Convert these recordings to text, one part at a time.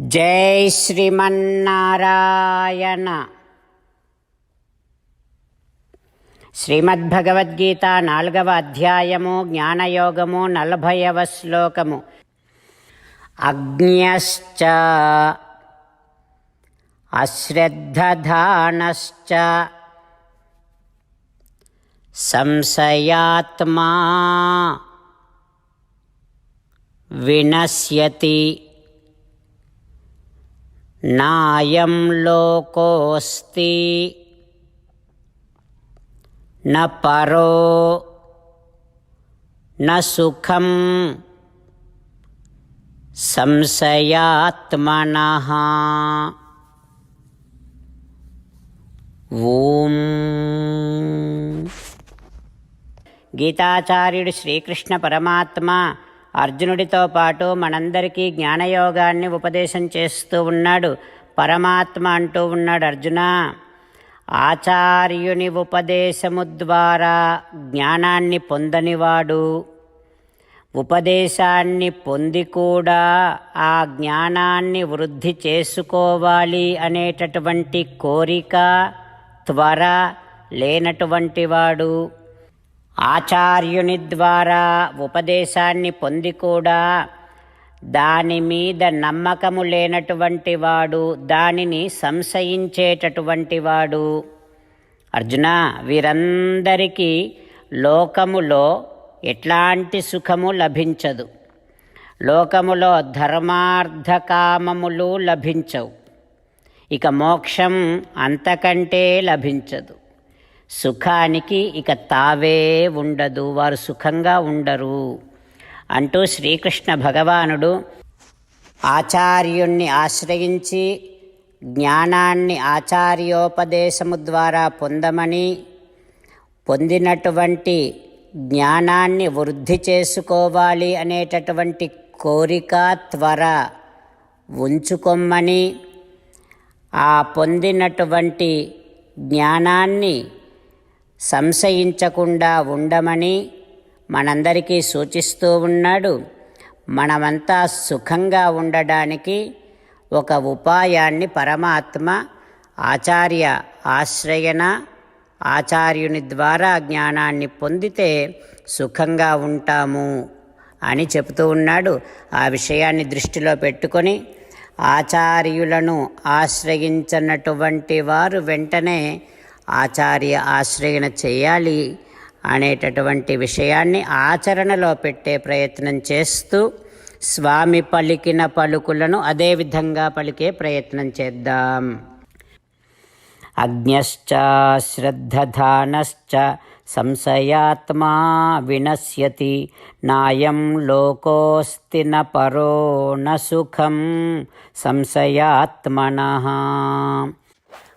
జై శ్రీమన్నారాయణ. శ్రీమద్భగవద్గీత నాలుగవ అధ్యాయము జ్ఞానయోగము నలభైవ శ్లోకము. అజ్ఞశ్చ అశ్రద్ధధానశ్చ సంశయాత్మా వినశ్యతి. నాయం లోకోస్తి న పరో న సుఖం సంశయాత్మన. ఓం గీతాచార్యుడు శ్రీకృష్ణ పరమాత్మ అర్జునుడితో పాటు మనందరికీ జ్ఞానయోగాన్ని ఉపదేశం చేస్తూ ఉన్నాడు. పరమాత్మ అంటూ ఉన్నాడు అర్జున. ఆచార్యుని ఉపదేశము ద్వారా జ్ఞానాన్ని పొందనివాడు. ఉపదేశాన్ని పొంది కూడా ఆ జ్ఞానాన్ని వృద్ధి చేసుకోవాలి అనేటటువంటి కోరిక త్వర లేనటువంటి వాడు. ఆచార్యుని ద్వారా ఉపదేశాన్ని పొంది కూడా దాని మీద నమ్మకము లేనటువంటి వాడు దానిని సంశయించేటటువంటి వాడు. అర్జున వీరందరికీ లోకములో ఎట్లాంటి సుఖము లభించదు. లోకములో ధర్మార్థకామములు లభించవు. ఇక మోక్షం అంతకంటే లభించదు. సుఖానికి ఇక తావే ఉండదు వారు సుఖంగా ఉండరు. అంటూ శ్రీకృష్ణ భగవానుడు ఆచార్యుణ్ణి ఆశ్రయించి జ్ఞానాన్ని ఆచార్యోపదేశము ద్వారా పొందమని పొందినటువంటి జ్ఞానాన్ని వృద్ధి చేసుకోవాలి అనేటటువంటి కోరిక త్వర ఉంచుకొమ్మని ఆ పొందినటువంటి జ్ఞానాన్ని సంశయించకుండా ఉండమని మనందరికీ సూచిస్తూ ఉన్నాడు. మనమంతా సుఖంగా ఉండడానికి ఒక ఉపాయాన్ని పరమాత్మ ఆచార్య ఆశ్రయన ఆచార్యుని ద్వారా జ్ఞానాన్ని పొందితే సుఖంగా ఉంటాము అని చెబుతూ ఉన్నాడు. ఆ విషయాన్ని దృష్టిలో పెట్టుకొని ఆచార్యులను ఆశ్రయించినటువంటి వారు వెంటనే ఆచార్య ఆశ్రయణ చేయాలి అనేటటువంటి విషయాన్ని ఆచరణలో పెట్టే ప్రయత్నం చేస్తూ స్వామి పలికిన పలుకులను అదేవిధంగా పలికే ప్రయత్నం చేద్దాం. అజ్ఞశ్చ శ్రద్ధధానశ్చ సంశయాత్మా వినశ్యతి నాయం లోకోస్తి న పరో న సుఖం సంశయాత్మన.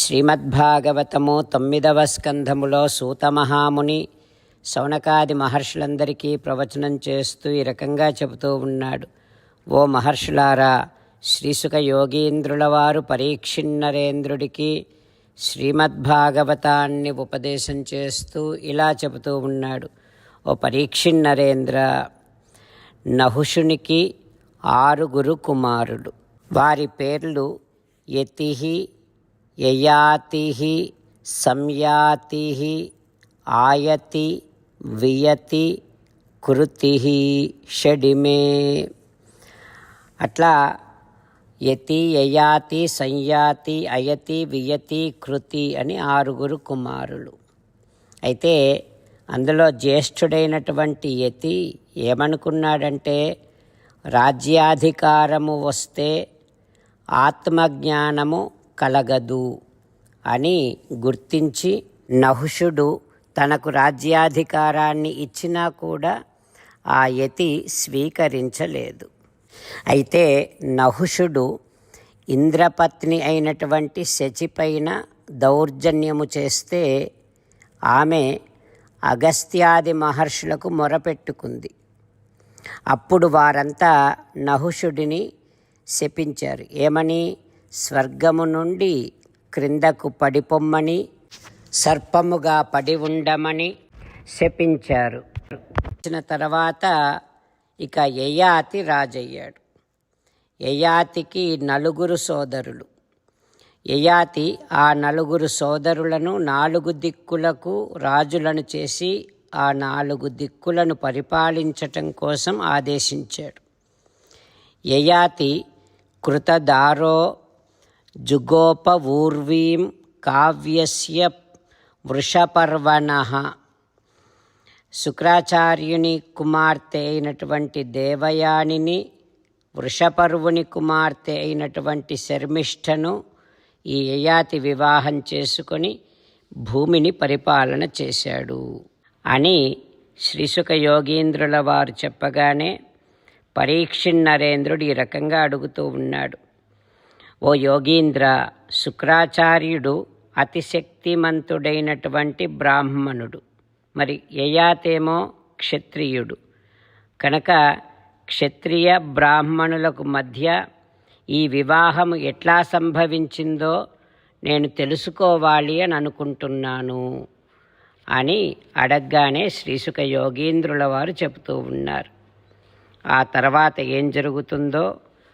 శ్రీమద్భాగవతము తొమ్మిదవ స్కంధములో సూతమహాముని శౌనకాది మహర్షులందరికీ ప్రవచనం చేస్తూ ఈ రకంగా చెబుతూ ఉన్నాడు. ఓ మహర్షులారా శ్రీసుక యోగీంద్రుల వారు పరీక్షిన్నరేంద్రుడికి శ్రీమద్భాగవతాన్ని ఉపదేశం చేస్తూ ఇలా చెబుతూ ఉన్నాడు. ఓ పరీక్షిన్నరేంద్ర నహుషునికి ఆరుగురు కుమారులు. వారి పేర్లు యతిహి యయాతి సంయాతి ఆయతి వియతి కృతి షడిమే. అట్లా యతి యయాతి సంయాతి అయతి వియతి కృతి అని ఆరుగురు కుమారులు. అయితే అందులో జ్యేష్ఠుడైనటువంటి యతి ఏమనుకున్నాడంటే రాజ్యాధికారము వస్తే ఆత్మజ్ఞానము కలగదు అని గుర్తించి నహుషుడు తనకు రాజ్యాధికారాన్ని ఇచ్చినా కూడా ఆ యతి స్వీకరించలేదు. అయితే నహుషుడు ఇంద్రపత్ని అయినటువంటి శచిపైన దౌర్జన్యము చేస్తే ఆమె అగస్త్యాది మహర్షులకు మొరపెట్టుకుంది. అప్పుడు వారంతా నహుషుడిని శపించారు. ఏమని? స్వర్గము నుండి క్రిందకు పడిపొమ్మని సర్పముగా పడి ఉండమని శపించారు. వచ్చిన తర్వాత ఇక యయాతి రాజయ్యాడు. యయాతికి నలుగురు సోదరులు. యయాతి ఆ నలుగురు సోదరులను నాలుగు దిక్కులకు రాజులను చేసి ఆ నాలుగు దిక్కులను పరిపాలించటం కోసం ఆదేశించాడు. యయాతి కృతదారో జుగోప ఊర్వీం కావ్యస్య వృషపర్వణ శుక్రాచార్యుని కుమార్తె అయినటువంటి దేవయానిని వృషపర్వుని కుమార్తె అయినటువంటి శర్మిష్ఠను ఈ యయాతి వివాహం చేసుకొని భూమిని పరిపాలన చేశాడు అని శ్రీసుఖ యోగీంద్రుల వారు చెప్పగానే పరీక్షిణ్ నరేంద్రుడు ఈ రకంగా అడుగుతూ ఉన్నాడు. ఓ యోగీంద్ర శుక్రాచార్యుడు అతిశక్తిమంతుడైనటువంటి బ్రాహ్మణుడు. మరి యయాతేమో క్షత్రియుడు. కనుక క్షత్రియ బ్రాహ్మణులకు మధ్య ఈ వివాహం ఎట్లా సంభవించిందో నేను తెలుసుకోవాలి అని అనుకుంటున్నాను అని అడగగానే శ్రీసుఖ యోగీంద్రుల వారు చెబుతూ ఉన్నారు. ఆ తర్వాత ఏం జరుగుతుందో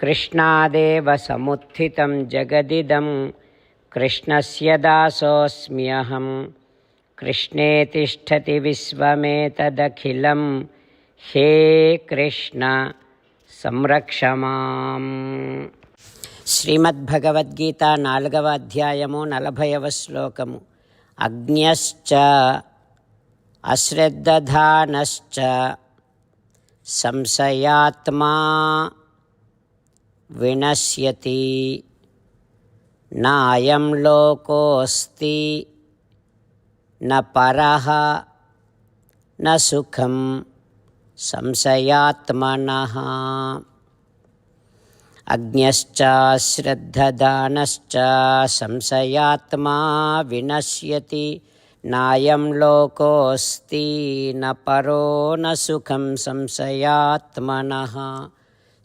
కృష్ణాదేవ సముత్థితం జగదిదం కృష్ణస్య దాసోऽస్మ్యహం కృష్ణే తిష్టతి విశ్వమేతదఖిలం హే కృష్ణ సంరక్షమాం శ్రీమద్భగవద్గీత నాలుగవ అధ్యాయము నలభైవ శ్లోకము. అజ్ఞశ్చ అశ్రద్ధధానశ్చ సంశయాత్మా వినశ్యతి నాయం లోకోస్తి న పరః న సుఖం సంశయాత్మనః అజ్ఞశ్చ శ్రద్ధదానశ్చ సంశయాత్మా వినశ్యతి నాయం లోకోస్తి న పరో న సుఖం సంశయాత్మనః